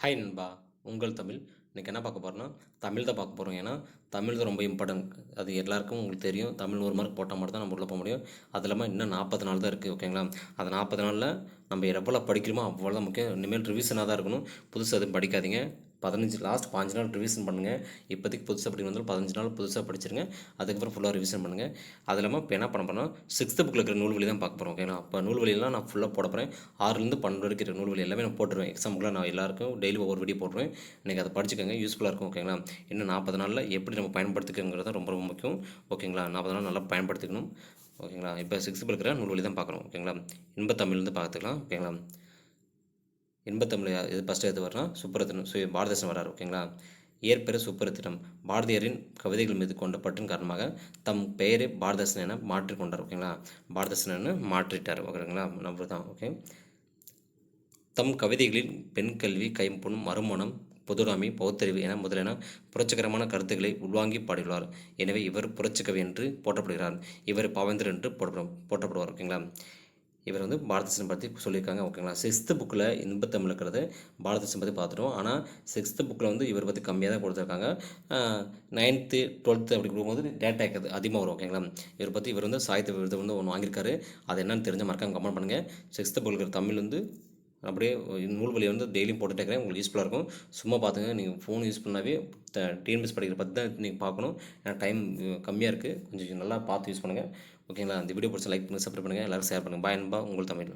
Hi நண்பா உங்கள் தமிழ். இன்றைக்கி என்ன பார்க்க போகிறோன்னா தமிழ் தான் பார்க்க போகிறோம் ஏன்னா தமிழ் தான் ரொம்ப இம்பார்ட்டன்ட் அது எல்லாருக்கும் உங்களுக்கு தெரியும். தமிழ் ஒரு மார்க் போட்டால் மட்டும் தான் நம்ம உள்ளே போக முடியும். அது இல்லாமல் இன்னும் நாற்பது நாள் தான் இருக்குது ஓகேங்களா அந்த நாற்பது நாளில் நம்ம எவ்வளோ படிக்கிறோமோ அவ்வளோ தான் முக்கியம். இனிமேல் ரிவிஷனாக தான் இருக்கணும். புதுசாக எதுவும் படிக்காதீங்க. பதினஞ்சு லாஸ்ட் பாஞ்சு நாள் ரிவிஷன் பண்ணுங்கள் இப்போதைக்கு புதுசாக படிக்க வந்தாலும் பதினஞ்சு நாள் புதுசாக படிச்சிருங்க. அதுக்கப்புறம் ஃபுல்லாக ரிவிஷன் பண்ணுங்கள் அது இல்லாமல் இப்போ என்ன பண்ண போனால் சிக்ஸ்த்து புக்கில் இருக்கிற நூல்வழி தான் பார்க்க போகிறோம் ஓகேங்களா அப்போ நூல்வழியெல்லாம் நான் ஃபுல்லாக போட போகிறேன் ஆறுலேருந்து பன்னெண்டு வரைக்கும் இருக்கிற நூல்வழி எல்லாமே நான் போட்டுருவேன். எக்ஸாமுக்குள்ள நான் எல்லாருக்கும் டெய்லி ஒவ்வொரு வீடியோ போட்டுருவேன். நீங்கள் அதை படிச்சுக்கோங்க யூஸ்ஃபுல்லாக இருக்கும் ஓகேங்களா இன்னும் நாற்பது நாளில் எப்படி நம்ம பயன்படுத்திக்கங்கிறது ரொம்ப ரொம்ப முக்கியம் ஓகேங்களா நாற்பது நாள் நல்லா பயன்படுத்திக்கணும் ஓகேங்களா இப்போ சிக்ஸ்த்து இருக்கிற நூல்வழி தான் பார்க்குறோம் ஓகேங்களா இன்பத்தமிழ்லேருந்து பார்த்துக்கலாம் ஓகேங்களா இன்பத்தமிழ் இது ஃபஸ்ட்டு எது வர்றோம். சுப்பரத்தினம் சு பாரதேசன் வர்றார் ஓகேங்களா இயற்பெயர் சுப்பரத்தினம் பாரதியாரின் கவிதைகள் மீது கொண்ட பற்றின் காரணமாக தம் பெயரை பாரதேசன் என மாற்றிக்கொண்டார் ஓகேங்களா பாரதேசன் என மாற்றிட்டார் ஓகேங்களா நம்பர் தான் ஓகே தம் கவிதைகளில் பெண் கல்வி கைம்பொன் மறுமணம் பொதுராமை பௌத்தறிவு என முதலான புரட்சிகரமான கருத்துக்களை உள்வாங்கி பாடியுள்ளார். எனவே இவர் புரட்சிக்கவி என்று போற்றப்படுகிறார். இவர் பாவேந்தர் என்று போற்றப்படும் போற்றப்படுவார் ஓகேங்களா இவர் வந்து பாரதேசன் பற்றி சொல்லியிருக்காங்க ஓகேங்களா? சிக்ஸ்த்து புக்கில் இன்பத்தமிழ் இருக்கிறது பாரதேசன் பற்றி பார்த்துட்டோம். ஆனால் சிக்ஸ்த்து புக்கில் வந்து இவர் பற்றி கம்மியாக தான் கொடுத்துருக்காங்க. நைன்த்து டுவெல்த்து அப்படி கொடுக்கும்போது டேட்டா இருக்குது அதிகமாக வரும் ஓகேங்களா? இவர் பற்றி இவர் வந்து சாகித்ய விருது வந்து ஒன்று வாங்கியிருக்காரு. அது என்னன்னு தெரிஞ்ச மறக்காம கமெண்ட் பண்ணுங்கள் சிக்ஸ்த்து புக்கில் இருக்கிற தமிழ் வந்து அப்படியே நூல்வழியை வந்து டெய்லியும் போட்டுட்டே இருக்கிறேன். உங்களுக்கு யூஸ்ஃபுல்லாக இருக்கும். சும்மா பார்த்துங்க நீங்கள் ஃபோன் யூஸ் பண்ணாவே டிஎன்பிஎஸ் படிக்கிற பற்றி தான் நீங்கள் பார்க்கணும் ஏன்னா டைம் கம்மியாக இருக்குது கொஞ்சம் நல்லா பார்த்து யூஸ் பண்ணுங்கள் ஓகேங்களா இந்த வீடியோ பிடிச்ச லைக் பண்ணுங்கள் சப்ஸ்கிரைப் பண்ணுங்கள் எல்லாரும் ஷேர் பண்ணுங்கள் பாய் அன்பா உங்கள் தமிழ்.